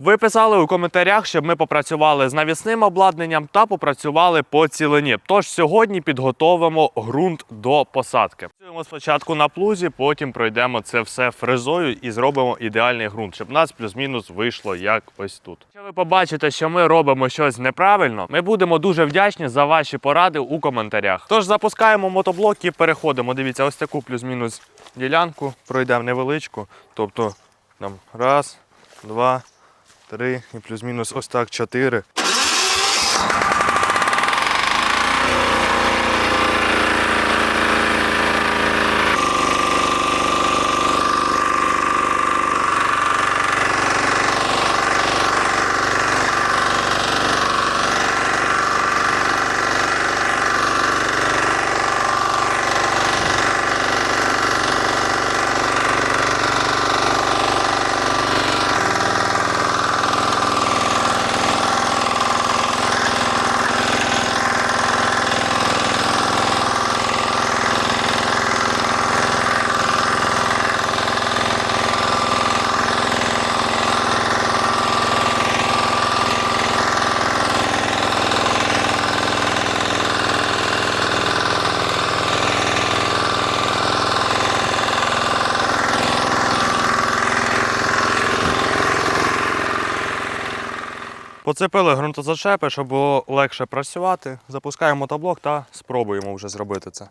Ви писали у коментарях, щоб ми попрацювали з навісним обладнанням та попрацювали по цілині. Тож сьогодні підготовимо ґрунт до посадки. Працюємо спочатку на плузі, потім пройдемо це все фрезою і зробимо ідеальний ґрунт, щоб нас плюс-мінус вийшло як ось тут. Якщо ви побачите, що ми робимо щось неправильно, ми будемо дуже вдячні за ваші поради у коментарях. Тож запускаємо мотоблок і переходимо. Дивіться, ось таку плюс-мінус ділянку пройдемо невеличку. Тобто там раз, два три і плюс-мінус ось так чотири. Поцепили ґрунтозачепи, щоб було легше працювати. Запускаємо мотоблок та спробуємо вже зробити це.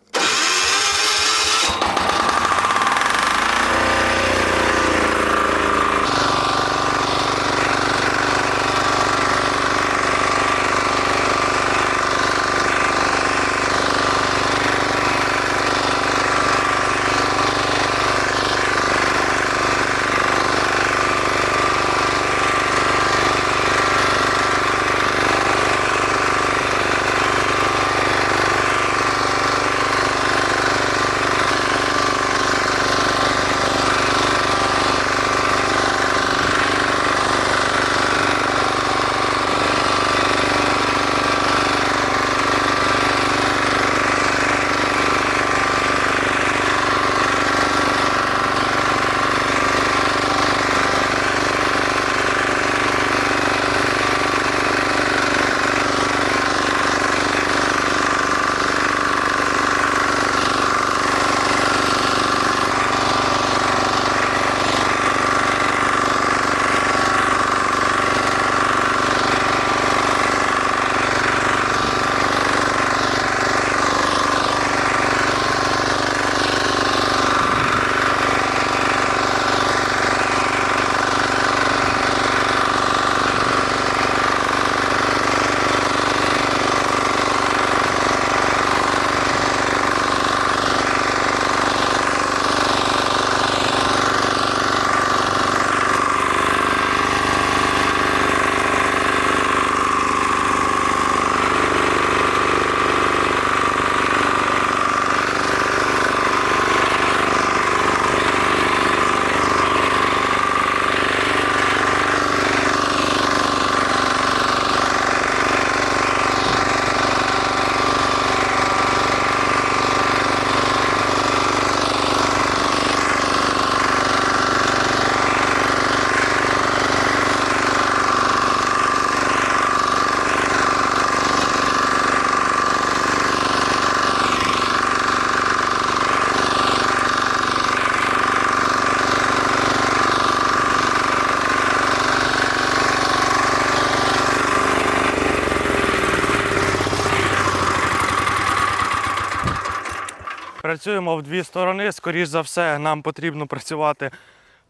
Працюємо в дві сторони. Скоріш за все, нам потрібно працювати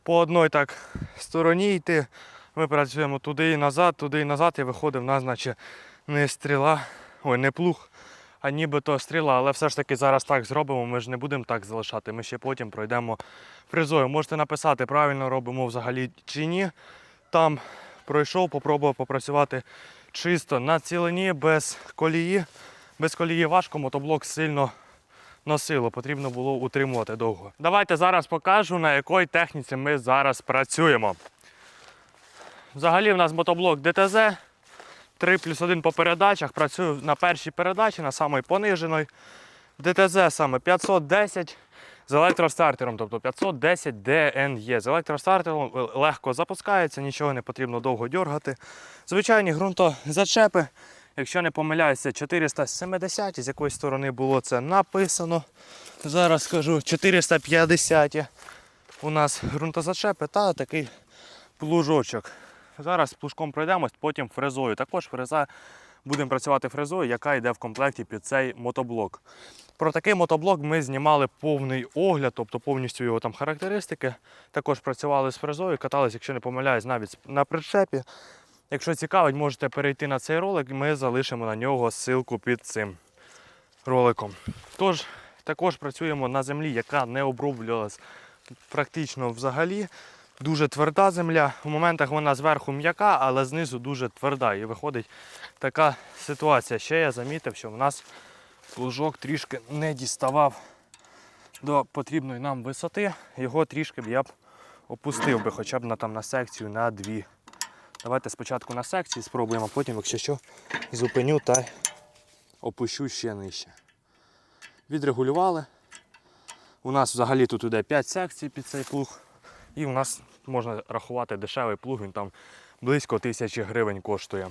по одній так стороні йти. Ми працюємо туди і назад, туди і назад, і виходить в нас, наче не стріла, ой, не плуг, а нібито стріла. Але все ж таки зараз так зробимо. Ми ж не будемо так залишати. Ми ще потім пройдемо фрезою. Можете написати, правильно робимо взагалі чи ні. Там пройшов, попробував попрацювати чисто на цілині, без колії. Без колії важко, мотоблок сильно носило, потрібно було утримувати довго. Давайте зараз покажу, на якій техніці ми зараз працюємо. Взагалі в нас мотоблок ДТЗ, 3 плюс 1 по передачах. Працюю на першій передачі, на самій пониженої. ДТЗ саме 510 з електростартером, тобто 510 DNE. З електростартером легко запускається, нічого не потрібно довго дергати. Звичайні ґрунтозачепи, якщо не помиляюся, 470, з якої сторони було це написано. Зараз скажу 450 у нас ґрунтозачепи та такий плужочок. Зараз плужком пройдемось, потім фрезою. Також фреза будемо працювати фрезою, яка йде в комплекті під цей мотоблок. Про такий мотоблок ми знімали повний огляд, тобто повністю його там характеристики. Також працювали з фрезою, катались, якщо не помиляюсь, навіть на причепі. Якщо цікавить, можете перейти на цей ролик, ми залишимо на нього ссылку під цим роликом. Тож, також працюємо на землі, яка не оброблювалась практично взагалі. Дуже тверда земля. У моментах вона зверху м'яка, але знизу дуже тверда. І виходить така ситуація. Ще я замітив, що в нас плужок трішки не діставав до потрібної нам висоти. Його трішки б я б опустив би хоча б на, там, на секцію на дві. Давайте спочатку на секції спробуємо, а потім, якщо що, зупиню та опущу ще нижче. Відрегулювали. У нас взагалі тут іде 5 секцій під цей плуг. І у нас можна рахувати дешевий плуг, він там близько тисячі гривень коштує.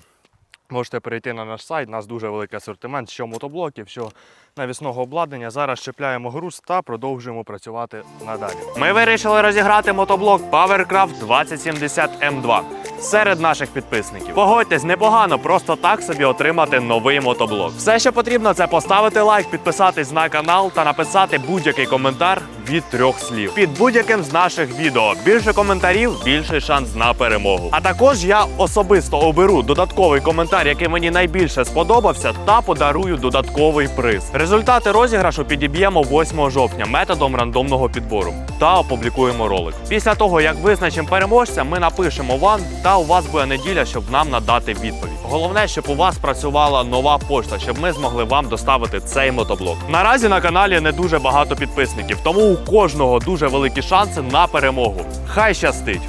Можете перейти на наш сайт, у нас дуже великий асортимент, що мотоблоків, що навісного обладнання. Зараз чіпляємо груз та продовжуємо працювати надалі. Ми вирішили розіграти мотоблок PowerCraft 2070 M2 серед наших підписників. Погодьтесь, непогано просто так собі отримати новий мотоблок. Все, що потрібно, це поставити лайк, підписатись на канал та написати будь-який коментар від трьох слів. Під будь-яким з наших відео. Більше коментарів, більший шанс на перемогу. А також я особисто оберу додатковий коментар, який мені найбільше сподобався, та подарую додатковий приз. Результати розіграшу підіб'ємо 8 жовтня методом рандомного підбору та опублікуємо ролик. Після того, як визначимо переможця, ми напишемо вам, та у вас буде неділя, щоб нам надати відповідь. Головне, щоб у вас працювала нова пошта, щоб ми змогли вам доставити цей мотоблок. Наразі на каналі не дуже багато підписників, тому кожного дуже великі шанси на перемогу. Хай щастить!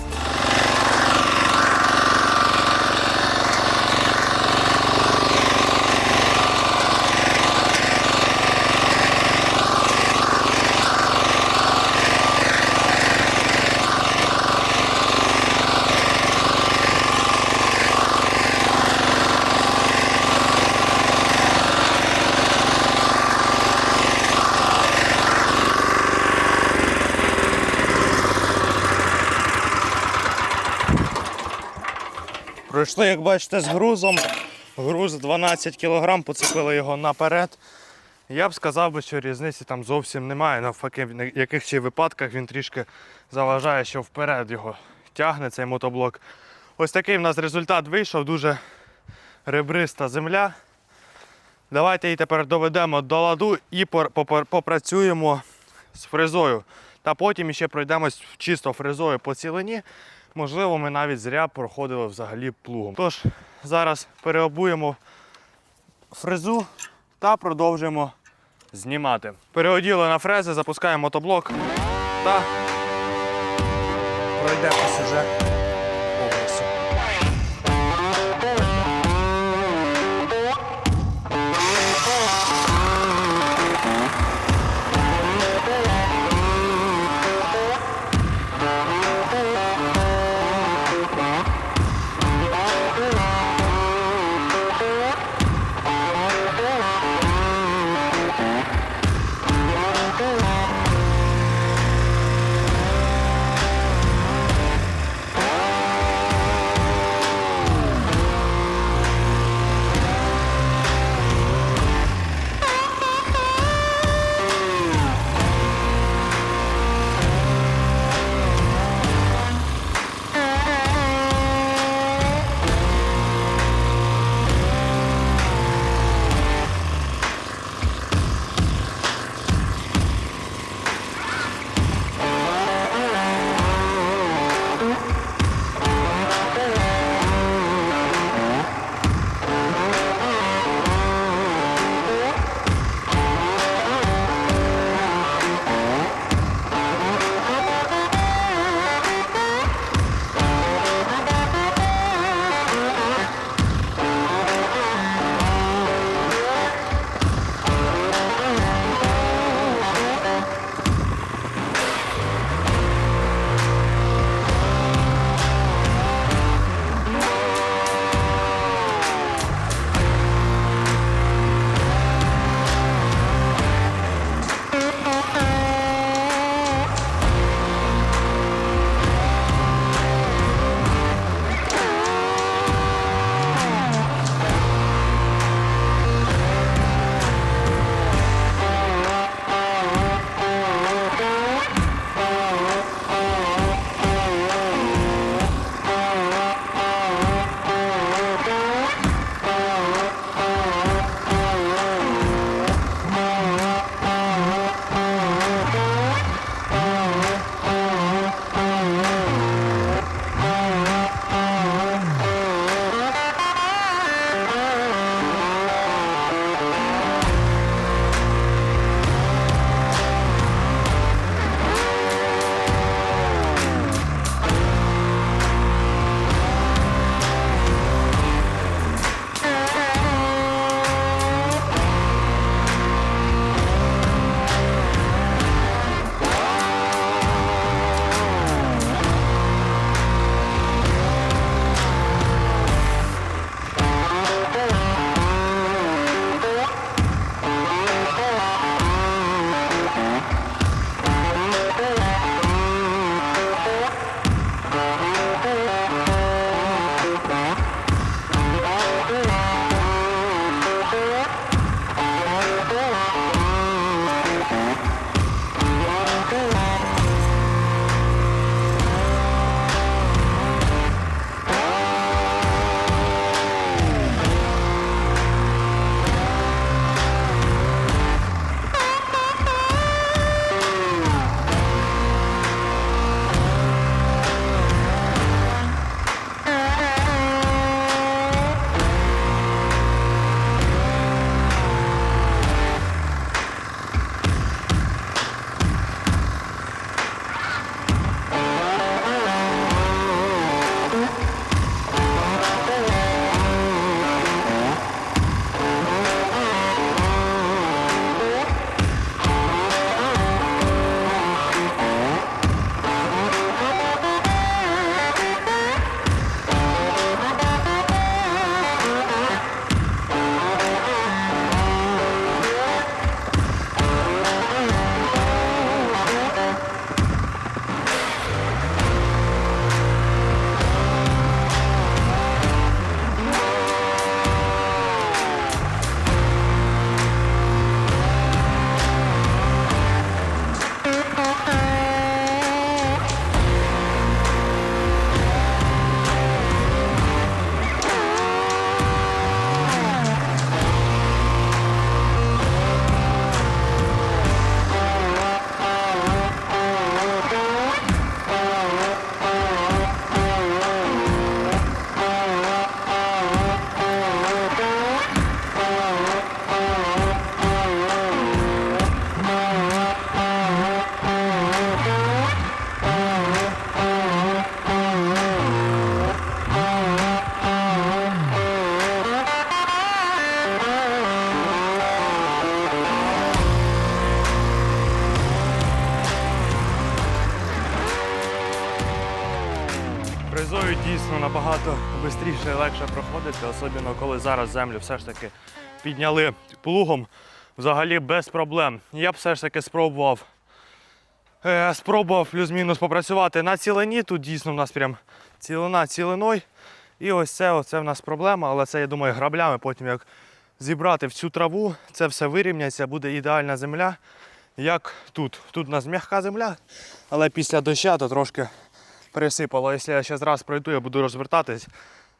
Пройшли, як бачите, з грузом. Груз 12 кг, поцепили його наперед. Я б сказав що різниці там зовсім немає. Навпаки, в яких випадках він трішки заважає, що вперед його тягне цей мотоблок. Ось такий в нас результат вийшов, дуже ребриста земля. Давайте її тепер доведемо до ладу і попрацюємо з фрезою. Та потім ще пройдемось чисто фрезою по цілині. Можливо, ми навіть зря проходили взагалі плугом. Тож, зараз переобуємо фрезу та продовжуємо знімати. Переоділи на фрези, запускаємо мотоблок та пройдемося швидше і легше проходити, особливо коли зараз землю все ж таки підняли плугом. Взагалі без проблем. Я б все ж таки спробував е, спробував плюс-мінус попрацювати на цілині. Тут дійсно в нас прям цілина цілиною. І ось це, оце в нас проблема, але це, я думаю, граблями. Потім як зібрати всю траву, це все вирівняється, буде ідеальна земля, як тут. Тут у нас м'яка земля, але після доща то трошки пересипало. Якщо я ще раз пройду, я буду розвертатись.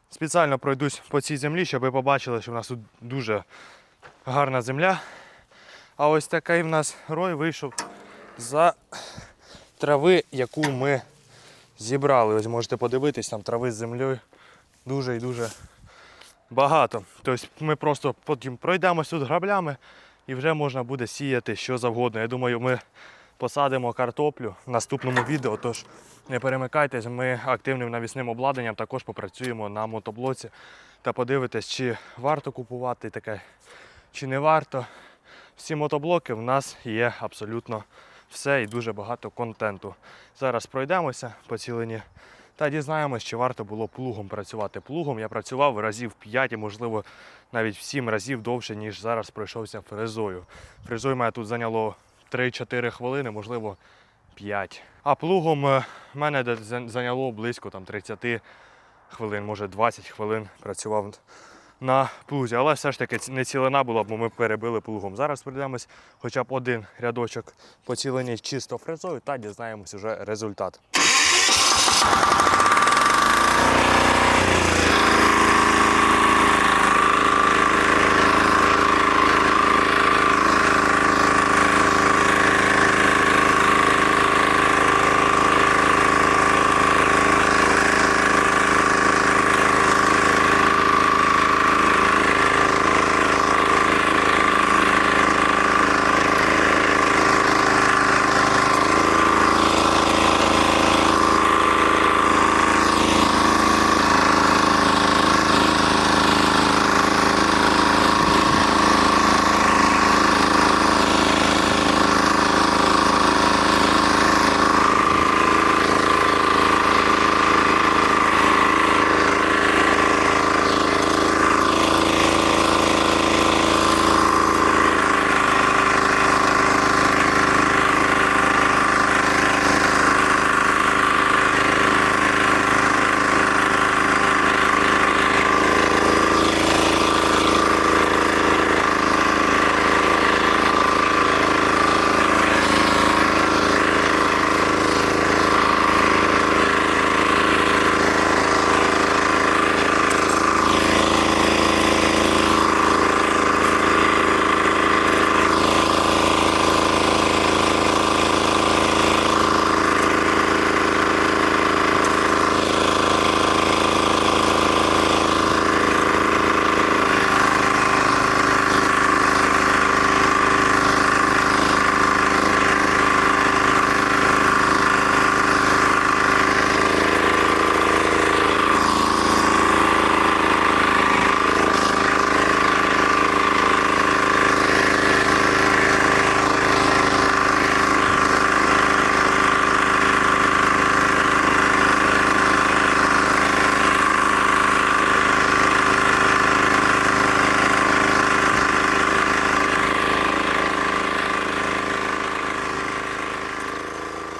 Спеціально пройдусь по цій землі, щоб ви побачили, що в нас тут дуже гарна земля. А ось такий в нас рой вийшов за трави, яку ми зібрали. Ось можете подивитись, там трави з землею дуже і дуже багато. Тобто ми просто потім пройдемось тут граблями і вже можна буде сіяти що завгодно. Я думаю, ми посадимо картоплю в наступному відео. Тож не перемикайтесь, ми активним навісним обладнанням також попрацюємо на мотоблоці та подивитесь, чи варто купувати таке, чи не варто. Всі мотоблоки в нас є абсолютно все і дуже багато контенту. Зараз пройдемося по цілині та дізнаємось, чи варто було плугом працювати. Плугом я працював разів 5 і, можливо, навіть в 7 разів довше, ніж зараз пройшовся фрезою. Фрезою мене тут зайняло 3-4 хвилини, можливо, 5. А плугом е, мене зайняло близько там, 30 хвилин, може 20 хвилин працював на плузі. Але все ж таки не цілина була, бо ми перебили плугом. Зараз пройдемось хоча б один рядочок по цілині чисто фрезою та дізнаємось уже результат.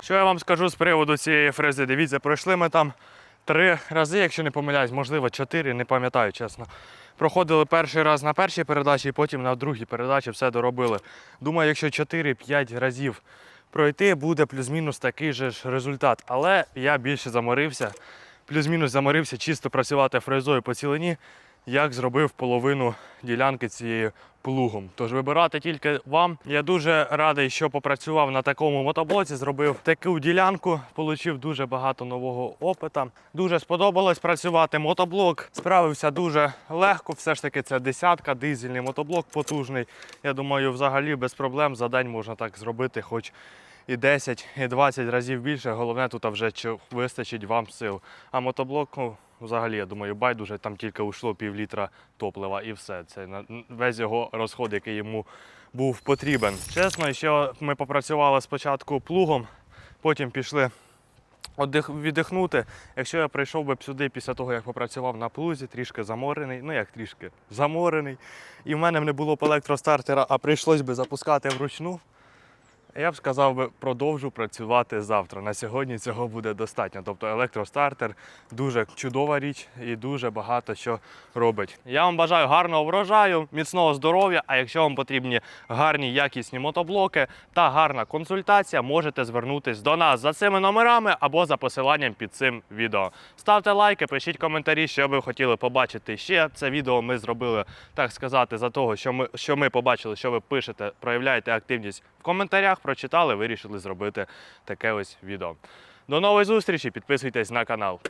Що я вам скажу з приводу цієї фрези? Дивіться, пройшли ми там три рази, якщо не помиляюсь, можливо, чотири, не пам'ятаю, чесно. Проходили перший раз на першій передачі, і потім на другій передачі все доробили. Думаю, якщо 4-5 разів пройти, буде плюс-мінус такий же ж результат. Але я більше заморився, плюс-мінус заморився чисто працювати фрезою по цілині, як зробив половину ділянки цією плугом. Тож вибирати тільки вам. Я дуже радий, що попрацював на такому мотоблоці, зробив таку ділянку, отримав дуже багато нового опиту. Дуже сподобалось працювати. Мотоблок справився дуже легко. Все ж таки, це десятка, дизельний мотоблок потужний. Я думаю, взагалі без проблем за день можна так зробити, хоч і 10, і 20 разів більше. Головне тут вже чи вистачить вам сил. А мотоблок, ну, взагалі, я думаю, байдуже там тільки ушло пів літра топлива і все. Це весь його розход, який йому був потрібен. Чесно, ще ми попрацювали спочатку плугом, потім пішли віддихнути. Якщо я прийшов би сюди після того, як попрацював на плузі, трішки заморений, ну як трішки заморений, і в мене не було б електростартера, а прийшлось би запускати вручну. Я б сказав би, продовжу працювати завтра. На сьогодні цього буде достатньо. Тобто електростартер дуже чудова річ і дуже багато що робить. Я вам бажаю гарного врожаю, міцного здоров'я. А якщо вам потрібні гарні якісні мотоблоки та гарна консультація, можете звернутись до нас за цими номерами або за посиланням під цим відео. Ставте лайки, пишіть коментарі, що ви хотіли побачити ще. Це відео ми зробили, так сказати, за того, що ми, що ми побачили, що ви пишете, проявляєте активність в коментарях, прочитали, вирішили зробити таке ось відео. До нової зустрічі, підписуйтесь на канал.